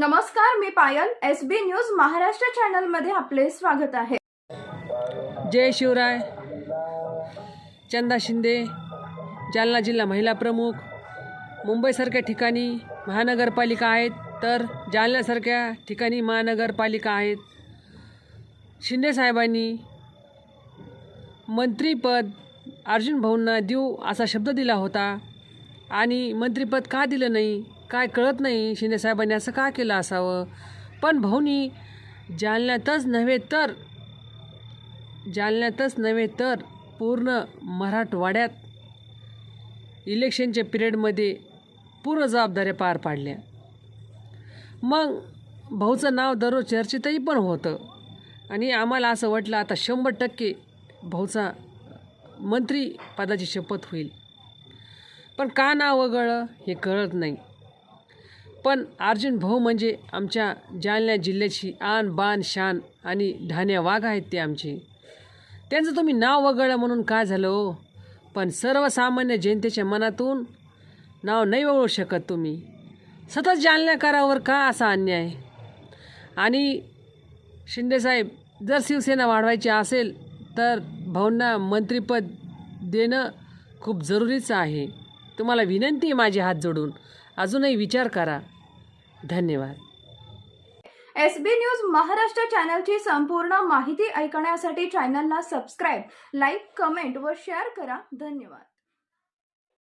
नमस्कार मी Payal S B news Maharashtra चॅनलमध्ये आपले स्वागत आहे. जय शिवराय चंदा शिंदे जालना जिल्हा महिला प्रमुख मुंबईसारख्या ठिकाणी महानगरपालिका आहेत तर जालन्यासारख्या ठिकाणी महानगरपालिका आहेत. शिंदे साहेबांनी मंत्रीपद अर्जुन भाऊंना देऊ असा शब्द दिला होता आणि मंत्रीपद का दिलं नाही काय कळत नाही शिंदेसाहेबांनी असं का केलं असावं? पण भाऊनी जालन्यातच नव्हे तर जालन्यातच नव्हे तर पूर्ण मराठवाड्यात इलेक्शनच्या पिरियडमध्ये पूर्ण जबाबदाऱ्या पार पाडल्या. मग भाऊचं नाव दररोज चर्चेतही पण होतं. आणि आम्हाला असं वाटलं आता शंभर टक्के भाऊचा मंत्री पदाची शपथ होईल. पण का नाव वगळं हे कळत नाही. पण अर्जुन भाऊ म्हणजे आमच्या जालन्या जिल्ह्याची आन बान शान आणि ढाण्या वाघ आहेत ते आमचे. त्यांचं तुम्ही नाव वगळलं म्हणून काय झालं हो? पण सर्वसामान्य जनतेच्या मनातून नाव नाही वगळू शकत तुम्ही. सतत जालन्याकारावर का असा अन्याय? आणि शिंदेसाहेब जर शिवसेना वाढवायची असेल तर भाऊंना मंत्रिपद देणं खूप जरुरीचं आहे. तुम्हाला विनंती आहे माझे हात जोडून. अजूनही विचार करा. धन्यवाद. एस बी न्यूज महाराष्ट्र चॅनलची संपूर्ण माहिती ऐकण्यासाठी चॅनलला सबस्क्राईब लाईक कमेंट व शेअर करा. धन्यवाद.